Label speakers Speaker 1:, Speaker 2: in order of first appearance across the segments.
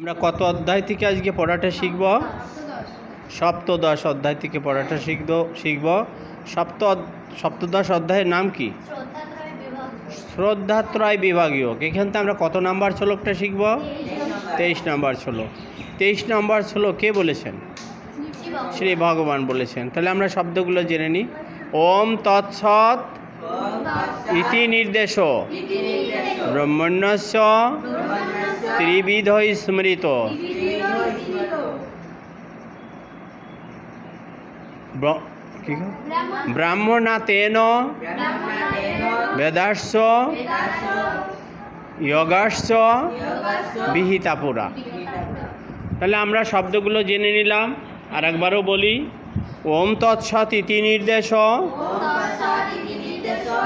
Speaker 1: আমরা কত অধ্যায় থেকে আজকে পড়াটা শিখব? সপ্তদশ অধ্যায় থেকে পড়াটা শিখব শিখব। সপ্ত সপ্তদশ অধ্যায়ের নাম কি?
Speaker 2: শ্রদ্ধাত্রয় বিভাগ
Speaker 1: বিভাগীয়। এখান থেকে আমরা কত নাম্বার শ্লোকটা শিখব? তেইশ নাম্বার শ্লোক। তেইশ নাম্বার শ্লোক কে বলেছেন? শ্রী ভগবান বলেছেন। তাহলে আমরা শব্দগুলো জেনে নিই। ওম তৎসৎ ইতি নির্দেশ। ব্রহ্মণ্যস্য ত্রিবিধ স্মৃত। ব্র- কি গো? ব্রাহ্মণাতেন বেদাস্য যোগাস্য বিহিতা পুরা তাহলে আমরা শব্দগুলো জেনে নিলাম আর একবারও বলি, ওম তৎসৎ ইতি নির্দেশ।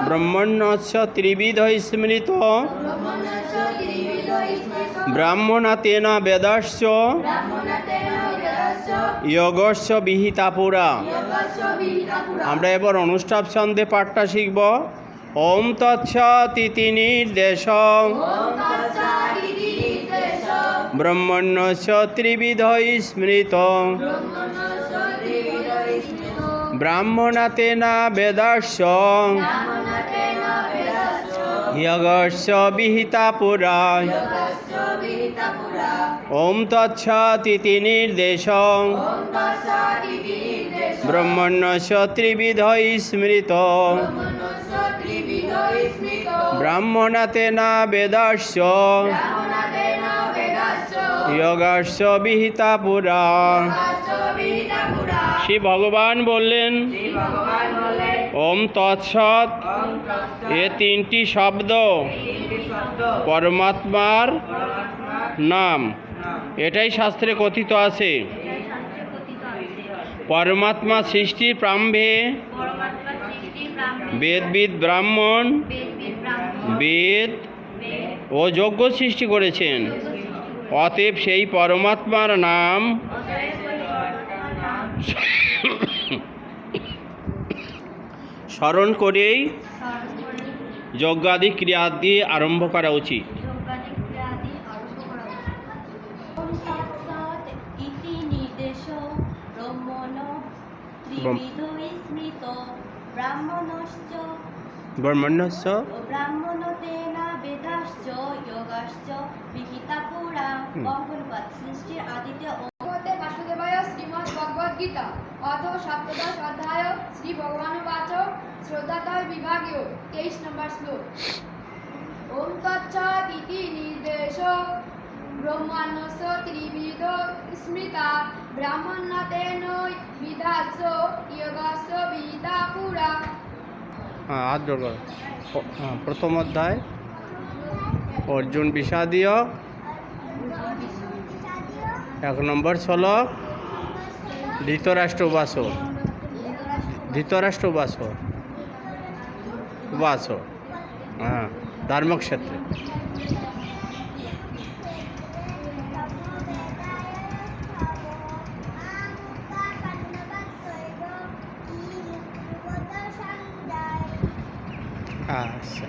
Speaker 1: ব্রহ্মণ্যস্য ত্রিবিধ স্মৃত। ব্রাহ্মণাতেন বেদাস্য যোগস্য বিহিতা পুরা। আমরা এবার অনুষ্ঠাপ ছন্দে পাঠটা শিখব। ওম তৎসৎ ইতি নির্দেশ ব্রহ্মণ্যস্য ত্রিবিধ স্মৃত। ব্রাহ্মণাতেনা বেদাস্য যগস্য বিহিতা পুরা ওম তৎসৎ ইতি নির্দেশ ব্রহ্মণ্যস্য ত্রিবিধ স্মৃত ব্রাহ্মণাতেনা বেদাস্য যোগাস্য বিহিতা পুরা শ্রী ভগবান বললেন, ওম তৎসৎ। এ তিনটি শব্দ পরমাত্মার নাম। এটাই শাস্ত্রে কথিত আছে। পরমাত্মা সৃষ্টির প্রাম্ভে বেদবিদ ব্রাহ্মণ বেদ ও যজ্ঞ সৃষ্টি করেছেন। অতএব সেই পরমাত্মার নাম স্মরণ করেই যজ্ঞাদি ক্রিয়া দিয়ে আরম্ভ করা উচিত
Speaker 2: ইতি নির্দেশ ব্রহ্মণ ব্রাহ্মণশ্চ
Speaker 1: ব্রহ্মণ্যস্য
Speaker 2: ব্রাহ্মণতেন বেদাশ্চ যোগাশ্চ বিহিতা পুরা
Speaker 1: হুম।
Speaker 2: অঙ্কনপাত সৃষ্টির আদিতে
Speaker 3: ভগবতে বাসুদেবায় শ্রীমদ্ ভগবদ অথ সপ্তদশ অধ্যায় শ্রী ভগবানুবাচ শ্রদ্ধাতয় বিভাগীয়, তেইশ নম্বর শ্লোক। ওম তচ্ছাৎ ইতি নির্দেশ ব্রহ্মাণ্যস্য ত্রিবিধ স্মৃতা বিহিতা পুরা।
Speaker 1: হ্যাঁ প্রথম অধ্যায়। অর্জুন বিষাদীয়। এক নম্বর শ্লোক ধৃতরাষ্ট্র উবাস ধৃতরাষ্ট্র વાસો હા ધાર્મિક ક્ષેત્રે আচ্ছা